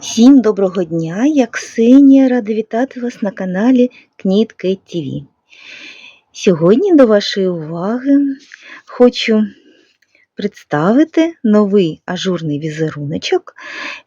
Всім доброго дня! Я Ксенія, рада вітати вас на каналі Кніт ТВ. Сьогодні до вашої уваги хочу представити новий ажурний візеруночок.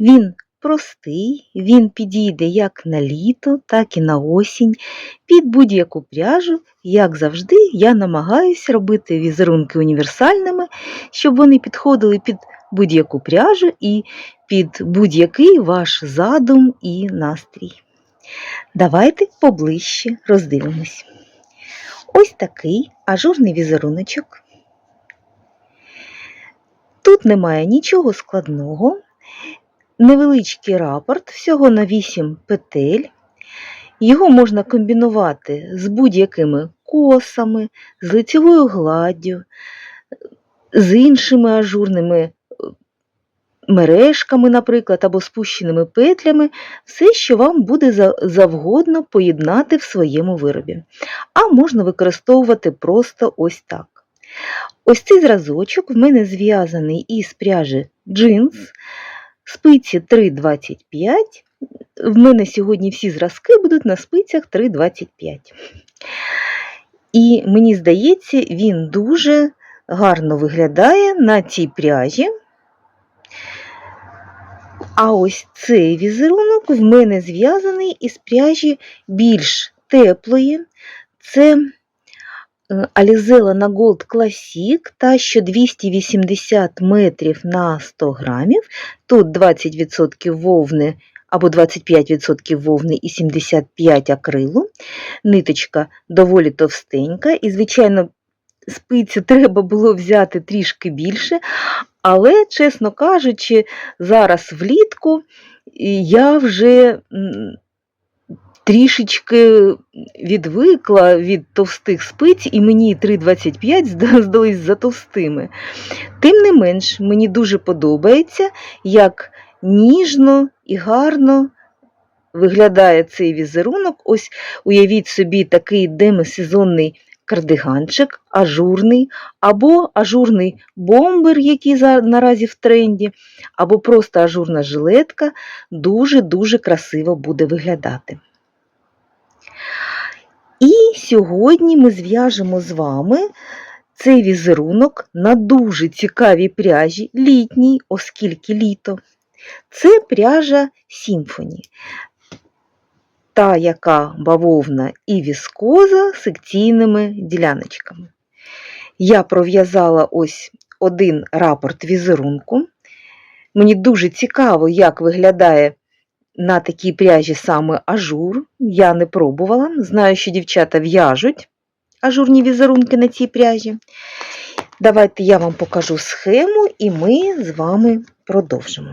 Він простий, він підійде як на літо, так і на осінь, під будь-яку пряжу. Як завжди, я намагаюся робити візерунки універсальними, щоб вони підходили під будь-яку пряжу і під будь-який ваш задум і настрій. Давайте поближче роздивимось. Ось такий ажурний візеруночок. Тут немає нічого складного, невеличкий рапорт, всього на 8 петель. Його можна комбінувати з будь-якими косами, з лицевою гладдю, з іншими ажурними мережками, наприклад, або спущеними петлями, все, що вам буде завгодно поєднати в своєму виробі. А можна використовувати просто ось так. Ось цей зразочок в мене зв'язаний із пряжі джинс, спиці 3,25. В мене сьогодні всі зразки будуть на спицях 3,25. І мені здається, він дуже гарно виглядає на цій пряжі. А ось цей візерунок в мене зв'язаний із пряжі більш теплої. Це е, Alizella на Gold Classic, та що 280 метрів на 100 грамів. Тут 20% вовни або 25% вовни і 75 акрилу. Ниточка доволі товстенька, і, звичайно, спицю треба було взяти трішки більше, але, чесно кажучи, зараз влітку я вже трішечки відвикла від товстих спиць, і мені 3,25 здались за товстими. Тим не менш, мені дуже подобається, як ніжно і гарно виглядає цей візерунок. Ось уявіть собі такий демисезонний кардиганчик, ажурний, або ажурний бомбер, який наразі в тренді, або просто ажурна жилетка, дуже-дуже красиво буде виглядати. І сьогодні ми зв'яжемо з вами цей візерунок на дуже цікавій пряжі літній, оскільки літо. Це пряжа Сімфоні та яка бавовна і віскоза секційними діляночками. Я пров'язала ось один рапорт візерунку. Мені дуже цікаво, як виглядає на такій пряжі саме ажур. Я не пробувала. Знаю, що дівчата в'яжуть ажурні візерунки на цій пряжі. Давайте я вам покажу схему, і ми з вами продовжимо.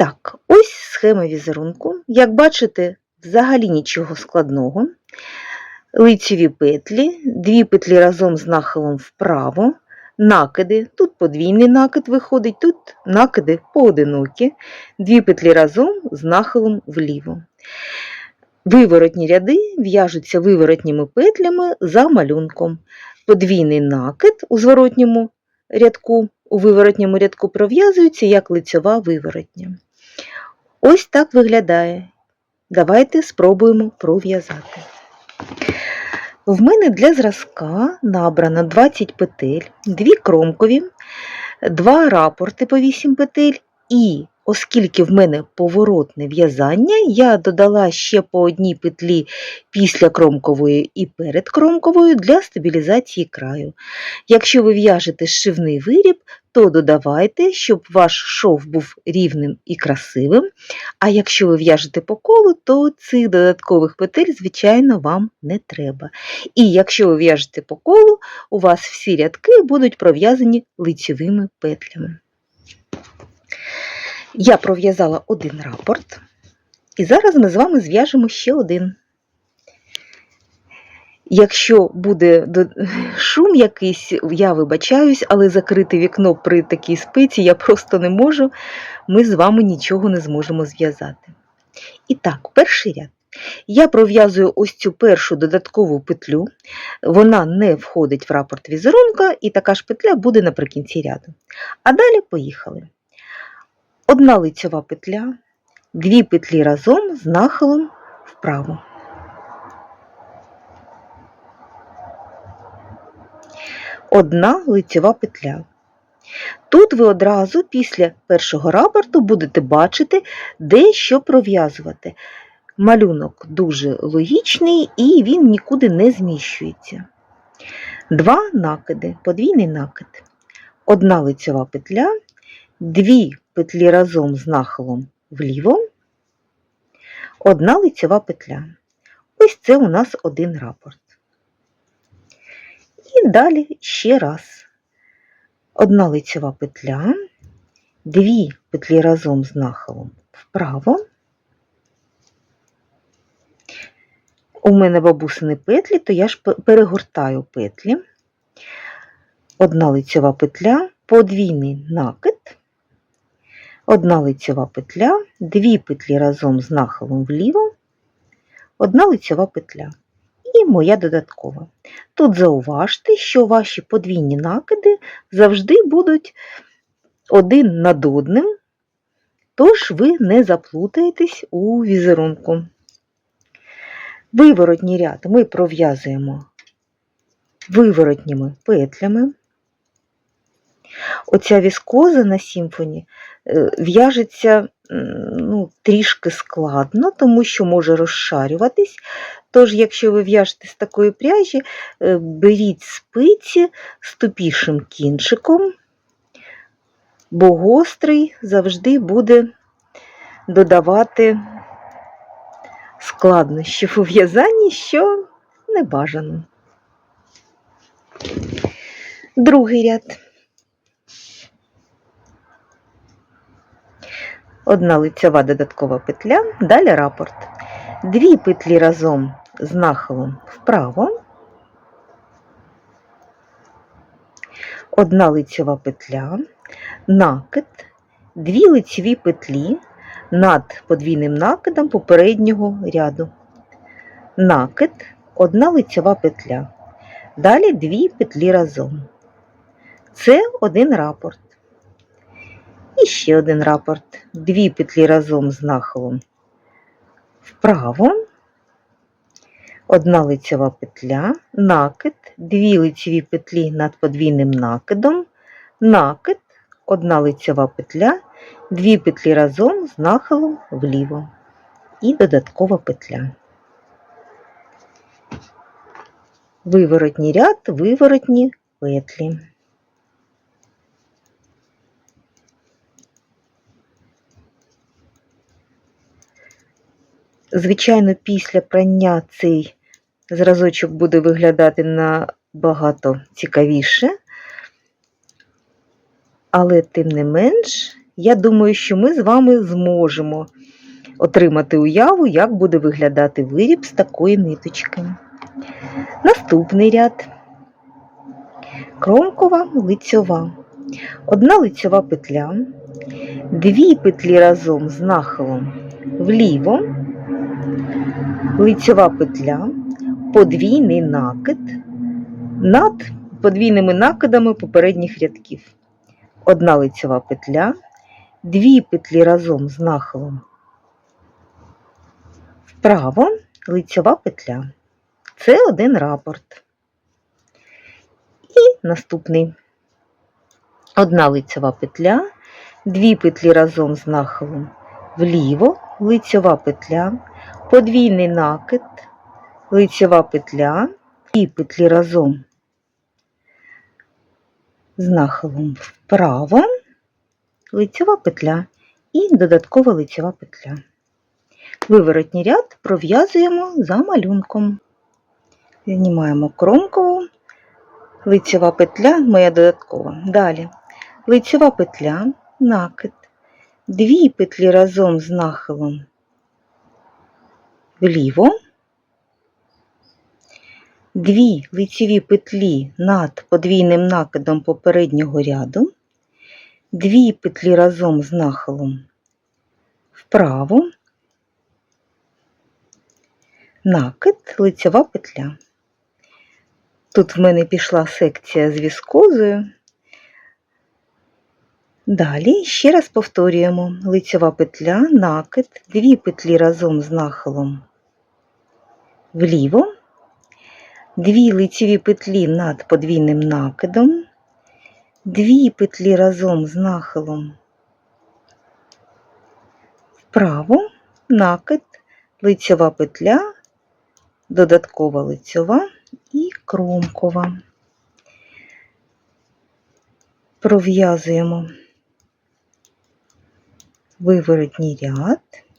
Так, ось схема візерунку. Як бачите, взагалі нічого складного. Лицеві петлі, дві петлі разом з нахилом вправо, накиди, тут подвійний накид виходить, тут накиди поодинокі, дві петлі разом з нахилом вліво. Виворотні ряди в'яжуться виворотніми петлями за малюнком. Подвійний накид у зворотньому рядку у виворотньому рядку пров'язується як лицьова виворотня. Ось так виглядає. Давайте спробуємо пров'язати. В мене для зразка набрано 20 петель, 2 кромкові, 2 рапорти по 8 петель і Оскільки в мене поворотне в'язання, я додала ще по одній петлі після кромкової і перед кромковою для стабілізації краю. Якщо ви в'яжете зшивний виріб, то додавайте, щоб ваш шов був рівним і красивим. А якщо ви в'яжете по колу, то цих додаткових петель, звичайно, вам не треба. І якщо ви в'яжете по колу, у вас всі рядки будуть пров'язані лицьовими петлями. Я пров'язала один рапорт, і зараз ми з вами зв'яжемо ще один. Якщо буде шум якийсь, я вибачаюсь, але закрити вікно при такій спиці я просто не можу, ми з вами нічого не зможемо зв'язати. І так, перший ряд. Я пров'язую ось цю першу додаткову петлю, вона не входить в рапорт візерунка, і така ж петля буде наприкінці ряду. А далі поїхали. Одна лицьова петля, дві петлі разом з нахилом вправо. Одна лицьова петля. Тут ви одразу після першого рапорту будете бачити, де що пров'язувати. Малюнок дуже логічний і він нікуди не зміщується. Два накиди, подвійний накид. Одна лицьова петля, дві петлі разом з нахилом вліво, одна лицьова петля. Ось це у нас один рапорт. І далі ще раз. Одна лицьова петля, дві петлі разом з нахилом вправо. У мене бабусини петлі, то я ж перегортаю петлі. Одна лицьова петля, подвійний накид, одна лицьова петля, дві петлі разом з нахилом вліво, одна лицьова петля. І моя додаткова. Тут зауважте, що ваші подвійні накиди завжди будуть один над одним, тож ви не заплутаєтесь у візерунку. Виворотній ряд ми пров'язуємо виворотніми петлями. Оця віскоза на симфоні е, в'яжеться ну, трішки складно, тому що може розшарюватись. Тож, якщо ви в'яжете з такої пряжі, е, беріть спиці з тупішим кінчиком, бо гострий завжди буде додавати складнощів у в'язанні, що не бажано. Другий ряд. Одна лицьова додаткова петля, далі рапорт. Дві петлі разом з нахилом вправо, одна лицьова петля, накид, дві лицьові петлі над подвійним накидом попереднього ряду. Накид, одна лицьова петля. Далі дві петлі разом. Це один рапорт. І ще один рапорт. Дві петлі разом з нахилом вправо, одна лицьова петля, накид, дві лицьові петлі над подвійним накидом, накид, одна лицьова петля, дві петлі разом з нахилом вліво і додаткова петля. Виворотній ряд, виворотні петлі. Звичайно, після прання цей зразочок буде виглядати набагато цікавіше, але тим не менш, я думаю, що ми з вами зможемо отримати уяву, як буде виглядати виріб з такої ниточки. Наступний ряд. Кромкова лицьова. Одна лицьова петля, дві петлі разом з нахилом вліво, лицьова петля, подвійний накид над подвійними накидами попередніх рядків. Одна лицьова петля, дві петлі разом з нахилом вправо, лицьова петля. Це один рапорт. І наступний. Одна лицьова петля, дві петлі разом з нахилом вліво, лицьова петля, подвійний накид, лицьова петля, дві петлі разом з нахилом вправо, лицьова петля і додаткова лицьова петля. Виворотній ряд пров'язуємо за малюнком. Знімаємо кромкову, лицьова петля, моя додаткова. Далі лицьова петля, накид, дві петлі разом з нахилом вліво, дві лицьові петлі над подвійним накидом попереднього ряду, дві петлі разом з нахилом вправо, накид, лицьова петля. Тут в мене пішла секція з віскозою. Далі ще раз повторюємо лицьова петля, накид, дві петлі разом з нахилом вліво, дві лицеві петлі над подвійним накидом, дві петлі разом з нахилом. Вправо, накид, лицьова петля, додаткова лицьова і кромкова. Пров'язуємо виворотній ряд.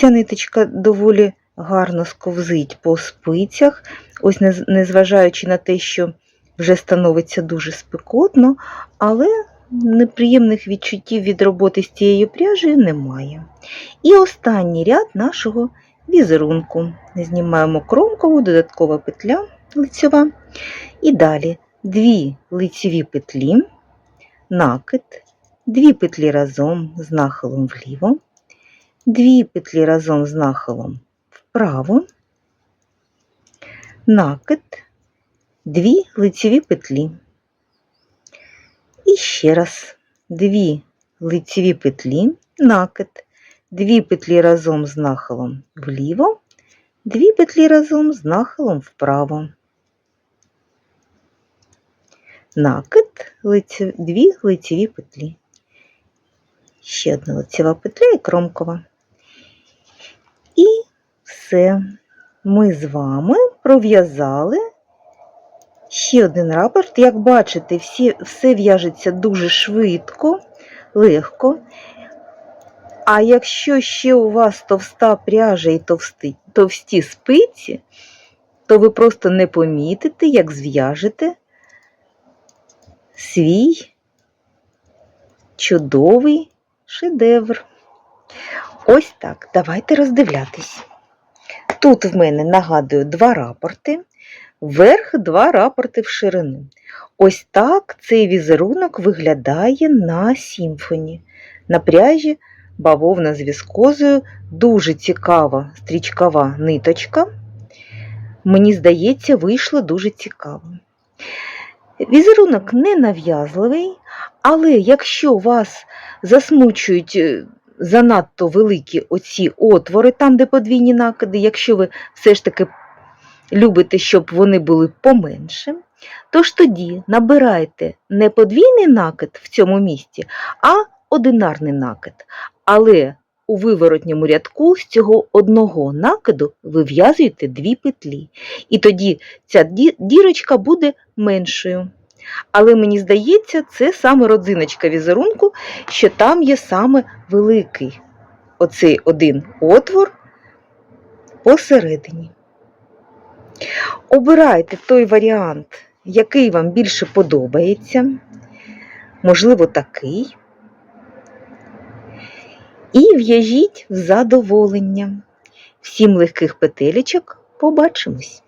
Ця ниточка доволі гарно сковзить по спицях, ось незважаючи на те, що вже становиться дуже спекотно, але неприємних відчуттів від роботи з цією пряжею немає. І останній ряд нашого візерунку. Знімаємо кромкову, додаткова петля лицьова. І далі дві лицеві петлі, накид, дві петлі разом з нахилом вліво, дві петлі разом з нахилом вправо, накид, дві лицеві петлі. І ще раз дві лицеві петлі, накид, дві петлі разом з нахилом вліво, дві петлі разом з нахилом вправо. Накид, дві лицеві петлі. Ще одна лицева петля і кромкова. І все. Ми з вами пров'язали ще один рапорт. Як бачите, всі, все в'яжеться дуже швидко, легко. А якщо ще у вас товста пряжа і товсті, товсті спиці, то ви просто не помітите, як зв'яжете свій чудовий шедевр. Ось так, давайте роздивлятись. Тут в мене, нагадую, два рапорти, вверх два рапорти в ширину. Ось так цей візерунок виглядає на сімфоні. На пряжі бавовна з віскозою, дуже цікава стрічкова ниточка. Мені здається, вийшло дуже цікаво. Візерунок не нав'язливий, але якщо вас засмучують е, занадто великі оці отвори, там, де подвійні накиди, якщо ви все ж таки любите, щоб вони були поменше, то ж тоді набирайте не подвійний накид в цьому місці, а одинарний накид. Але у виворотньому рядку з цього одного накиду вив'язуєте дві петлі. І тоді ця дірочка буде меншою. Але мені здається, це саме родзиночка візерунку, що там є саме великий оцей один отвор посередині. Обирайте той варіант, який вам більше подобається, можливо, такий. І в'яжіть в задоволення. Всім легких петелечок побачимось!